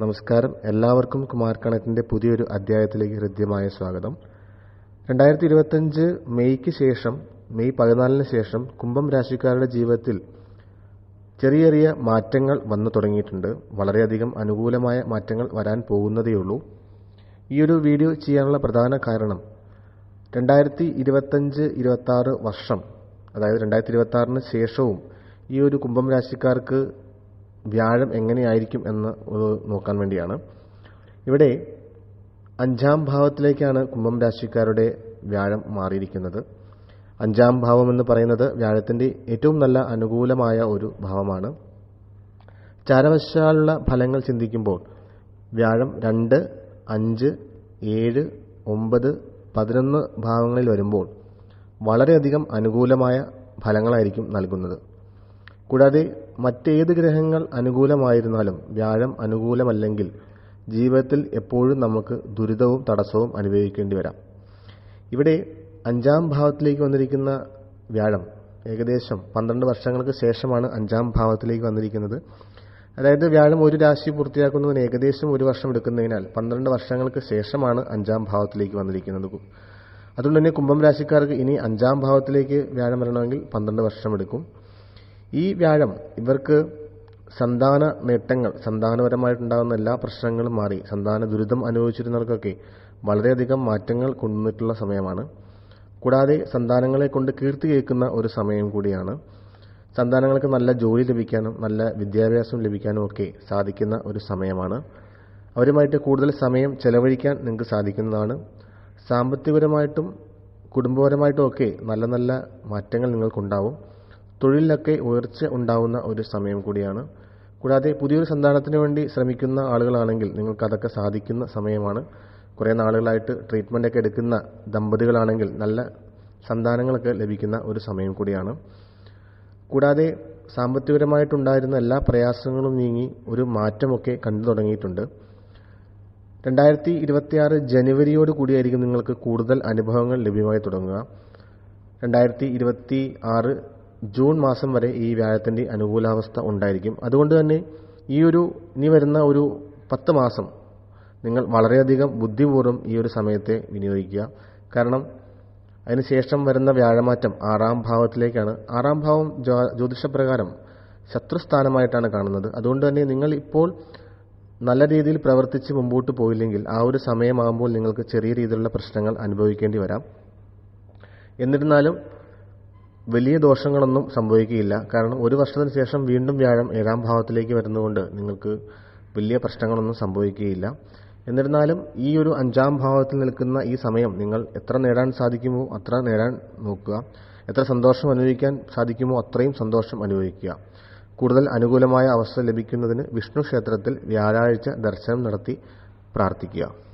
നമസ്കാരം. എല്ലാവർക്കും കുമാർ കണക്കിന്റെ പുതിയൊരു അധ്യായത്തിലേക്ക് ഹൃദ്യമായ സ്വാഗതം. രണ്ടായിരത്തി ഇരുപത്തഞ്ച് മെയ്ക്ക് ശേഷം മെയ് പതിനാലിന് ശേഷം കുംഭം രാശിക്കാരുടെ ജീവിതത്തിൽ ചെറിയ ചെറിയ മാറ്റങ്ങൾ വന്നു തുടങ്ങിയിട്ടുണ്ട്. വളരെയധികം അനുകൂലമായ മാറ്റങ്ങൾ വരാൻ പോകുന്നതേയുള്ളൂ ഈ ഒരു വീഡിയോ ചെയ്യാനുള്ള പ്രധാന കാരണം രണ്ടായിരത്തി ഇരുപത്തഞ്ച് ഇരുപത്താറ് വർഷം അതായത് രണ്ടായിരത്തി ഇരുപത്തി ആറിന് ശേഷവും ഈ ഒരു കുംഭം രാശിക്കാർക്ക് വ്യാഴം എങ്ങനെയായിരിക്കും എന്ന് നോക്കാൻ വേണ്ടിയാണ്. ഇവിടെ അഞ്ചാം ഭാവത്തിലേക്കാണ് കുംഭം രാശിക്കാരുടെ വ്യാഴം മാറിയിരിക്കുന്നത്. അഞ്ചാം ഭാവം എന്ന് പറയുന്നത് വ്യാഴത്തിന്റെ ഏറ്റവും നല്ല അനുകൂലമായ ഒരു ഭാവമാണ്. ചാരവശാലുള്ള ഫലങ്ങൾ ചിന്തിക്കുമ്പോൾ വ്യാഴം രണ്ട് അഞ്ച് ഏഴ് ഒമ്പത് പതിനൊന്ന് ഭാവങ്ങളിൽ വരുമ്പോൾ വളരെയധികം അനുകൂലമായ ഫലങ്ങളായിരിക്കും നൽകുന്നത്. കൂടാതെ മറ്റേത് ഗ്രഹങ്ങൾ അനുകൂലമായിരുന്നാലും വ്യാഴം അനുകൂലമല്ലെങ്കിൽ ജീവിതത്തിൽ എപ്പോഴും നമുക്ക് ദുരിതവും തടസ്സവും അനുഭവിക്കേണ്ടി വരാം. ഇവിടെ അഞ്ചാം ഭാവത്തിലേക്ക് വന്നിരിക്കുന്ന വ്യാഴം ഏകദേശം പന്ത്രണ്ട് വർഷങ്ങൾക്ക് ശേഷമാണ് അഞ്ചാം ഭാവത്തിലേക്ക് വന്നിരിക്കുന്നത്. അതായത് വ്യാഴം ഒരു രാശി പൂർത്തിയാക്കുന്നതിന് ഏകദേശം ഒരു വർഷം എടുക്കുന്നതിനാൽ പന്ത്രണ്ട് വർഷങ്ങൾക്ക് ശേഷമാണ് അഞ്ചാം ഭാവത്തിലേക്ക് വന്നിരിക്കുന്നത്. അതുകൊണ്ട് തന്നെ കുംഭം രാശിക്കാർക്ക് ഇനി അഞ്ചാം ഭാവത്തിലേക്ക് വ്യാഴം വരണമെങ്കിൽ പന്ത്രണ്ട് വർഷം എടുക്കും. ഈ വ്യാഴം ഇവർക്ക് സന്താന നേട്ടങ്ങൾ സന്താനപരമായിട്ടുണ്ടാകുന്ന എല്ലാ പ്രശ്നങ്ങളും മാറി. സന്താന ദുരിതം അനുഭവിച്ചിരുന്നവർക്കൊക്കെ വളരെയധികം മാറ്റങ്ങൾ കൊണ്ടുവന്നിട്ടുള്ള സമയമാണ്. കൂടാതെ സന്താനങ്ങളെ കൊണ്ട് കീർത്തി കേൾക്കുന്ന ഒരു സമയം കൂടിയാണ്. സന്താനങ്ങൾക്ക് നല്ല ജോലി ലഭിക്കാനും നല്ല വിദ്യാഭ്യാസം ലഭിക്കാനും ഒക്കെ സാധിക്കുന്ന ഒരു സമയമാണ്. അവരുമായിട്ട് കൂടുതൽ സമയം ചെലവഴിക്കാൻ നിങ്ങൾക്ക് സാധിക്കുന്നതാണ്. സാമ്പത്തികപരമായിട്ടും കുടുംബപരമായിട്ടും ഒക്കെ നല്ല നല്ല മാറ്റങ്ങൾ നിങ്ങൾക്കുണ്ടാവും. തൊഴിലിലൊക്കെ ഉയർച്ച ഉണ്ടാവുന്ന ഒരു സമയം കൂടിയാണ്. കൂടാതെ പുതിയൊരു സന്താനത്തിന് വേണ്ടി ശ്രമിക്കുന്ന ആളുകളാണെങ്കിൽ നിങ്ങൾക്ക് അതൊക്കെ സാധിക്കുന്ന സമയമാണ്. കുറേ നാളുകളായിട്ട് ട്രീറ്റ്മെന്റ് ഒക്കെ എടുക്കുന്ന ദമ്പതികളാണെങ്കിൽ നല്ല സന്താനങ്ങളൊക്കെ ലഭിക്കുന്ന ഒരു സമയം കൂടിയാണ്. കൂടാതെ സാമ്പത്തികപരമായിട്ടുണ്ടായിരുന്ന എല്ലാ പ്രയാസങ്ങളും നീങ്ങി ഒരു മാറ്റമൊക്കെ കണ്ടു തുടങ്ങിയിട്ടുണ്ട്. രണ്ടായിരത്തി ഇരുപത്തിയാറ് ജനുവരിയോട് കൂടിയായിരിക്കും നിങ്ങൾക്ക് കൂടുതൽ അനുഭവങ്ങൾ ലഭ്യമായി തുടങ്ങുക. രണ്ടായിരത്തി ഇരുപത്തി ആറ് ജൂൺ മാസം വരെ ഈ വ്യാഴത്തിന്റെ അനുകൂലാവസ്ഥ ഉണ്ടായിരിക്കും. അതുകൊണ്ട് തന്നെ ഈ ഒരു ഇനി വരുന്ന ഒരു പത്ത് മാസം നിങ്ങൾ വളരെയധികം ബുദ്ധിപൂർവം ഈ ഒരു സമയത്തെ വിനിയോഗിക്കുക. കാരണം അതിനുശേഷം വരുന്ന വ്യാഴമാറ്റം ആറാം ഭാവത്തിലേക്കാണ്. ആറാം ഭാവം ജ്യോതിഷപ്രകാരം ശത്രുസ്ഥാനമായിട്ടാണ് കാണുന്നത്. അതുകൊണ്ട് തന്നെ നിങ്ങൾ ഇപ്പോൾ നല്ല രീതിയിൽ പ്രവർത്തിച്ച് മുമ്പോട്ട് പോയില്ലെങ്കിൽ ആ ഒരു സമയമാകുമ്പോൾ നിങ്ങൾക്ക് ചെറിയ രീതിയിലുള്ള പ്രശ്നങ്ങൾ അനുഭവിക്കേണ്ടി വരാം. എന്നിരുന്നാലും വലിയ ദോഷങ്ങളൊന്നും സംഭവിക്കുകയില്ല. കാരണം ഒരു വർഷത്തിന് ശേഷം വീണ്ടും വ്യാഴം ഏഴാം ഭാവത്തിലേക്ക് വരുന്നതുകൊണ്ട് നിങ്ങൾക്ക് വലിയ പ്രശ്നങ്ങളൊന്നും സംഭവിക്കുകയില്ല. എന്നിരുന്നാലും ഈ ഒരു അഞ്ചാം ഭാവത്തിൽ നിൽക്കുന്ന ഈ സമയം നിങ്ങൾ എത്ര നേടാൻ സാധിക്കുമോ അത്ര നേടാൻ നോക്കുക. എത്ര സന്തോഷം അനുഭവിക്കാൻ സാധിക്കുമോ അത്രയും സന്തോഷം അനുഭവിക്കുക. കൂടുതൽ അനുകൂലമായ അവസ്ഥ ലഭിക്കുന്നതിന് വിഷ്ണു ക്ഷേത്രത്തിൽ വ്യാഴാഴ്ച ദർശനം നടത്തി പ്രാർത്ഥിക്കുക.